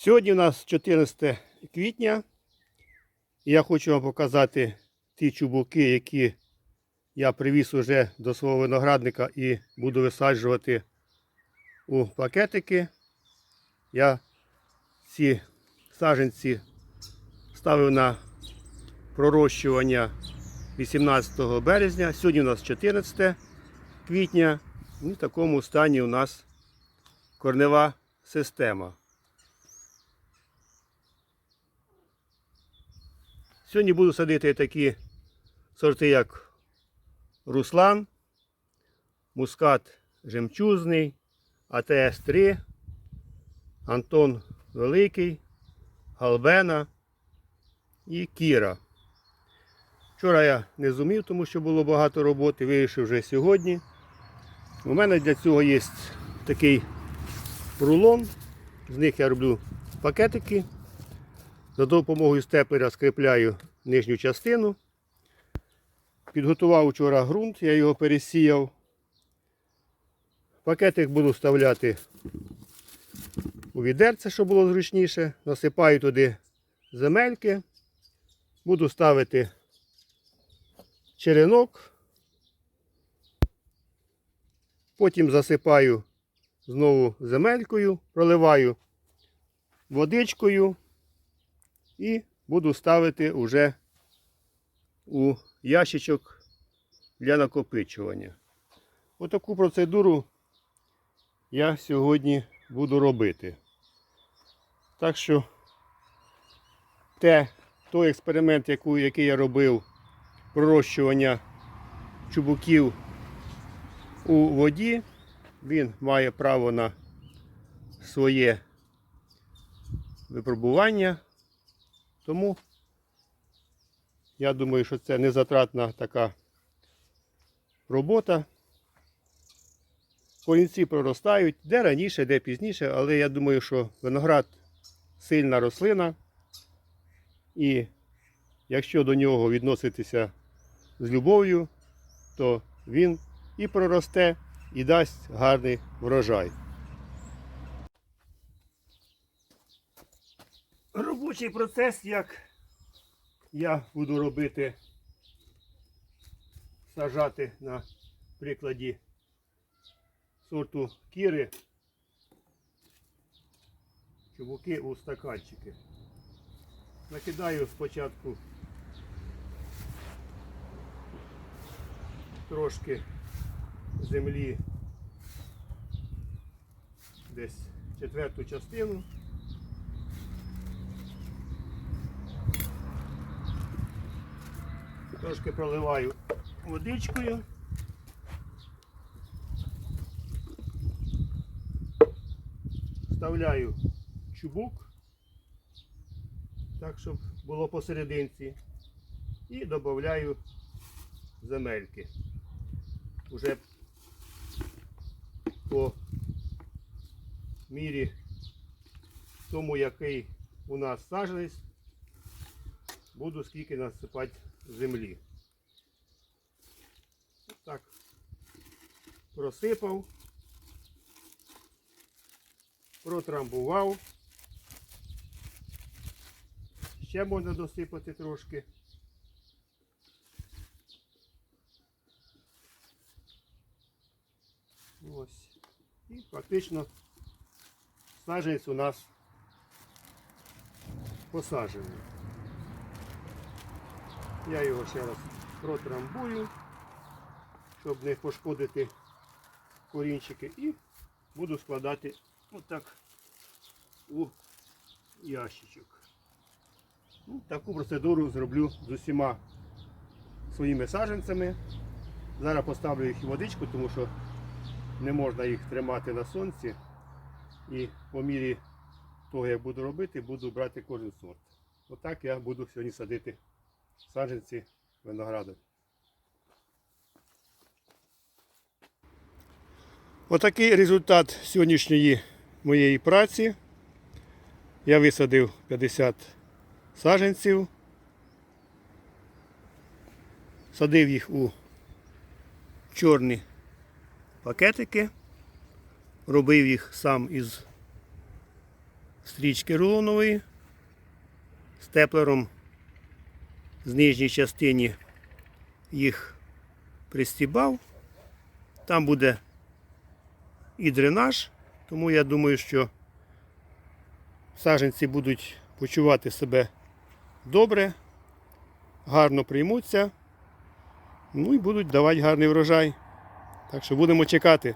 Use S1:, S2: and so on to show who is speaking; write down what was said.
S1: Сьогодні у нас 14 квітня. Я хочу вам показати ті чубуки, які я привіз уже до свого виноградника і буду висаджувати у пакетики. Я ці саджанці ставив на пророщування 18 березня. Сьогодні у нас 14 квітня. І в такому стані у нас корнева система. Сьогодні буду садити такі сорти, як Руслан, Мускат Жемчужний, АТС-3, Антон Великий, Галбена і Кіра. Вчора я не зумів, тому що було багато роботи, вирішив вже сьогодні. У мене для цього є такий рулон. З них я роблю пакетики. За допомогою степлера скріпляю нижню частину. Підготував вчора ґрунт, я його пересіяв. Пакетик буду вставляти у відерце, щоб було зручніше. Насипаю туди земельки. Буду ставити черенок. Потім засипаю знову земелькою, проливаю водичкою і буду ставити уже у ящичок для накопичування. Отаку процедуру я сьогодні буду робити. Так що те, той експеримент, який я робив, пророщування чубуків у воді, він має право на своє випробування. Тому я думаю, що це не затратна така робота. Корінці проростають де раніше, де пізніше, але я думаю, що виноград сильна рослина. І якщо до нього відноситися з любов'ю, то він і проросте, і дасть гарний врожай. Робочий процес, як я буду робити, сажати на прикладі сорту кіри чубуки у стаканчики. Накидаю спочатку трошки землі десь четверту частину. Трошки проливаю водичкою. Вставляю чубук, так, щоб було посерединці. І додаю земельки. Уже по мірі тому, який у нас саджанець, буду скільки насипати землі. Так, просипав, протрамбував. Ще можна досипати трошки. Ось. І фактично саджанець у нас посаджений. Я його ще раз протрамбую, щоб не пошкодити корінчики. І буду складати отак у ящичок. Ну, таку процедуру зроблю з усіма своїми саджанцями. Зараз поставлю їх в водичку, тому що не можна їх тримати на сонці. І по мірі того, як буду робити, буду брати кожен сорт. Отак я буду сьогодні садити саджанці винограду. Отакий результат сьогоднішньої моєї праці. Я висадив 50 саджанців. Садив їх у чорні пакетики. Робив їх сам із стрічки рулонової. Степлером з нижній частині їх пристібав. Там буде і дренаж, тому я думаю, що саджанці будуть почувати себе добре, гарно приймуться, ну і будуть давати гарний врожай. Так що будемо чекати.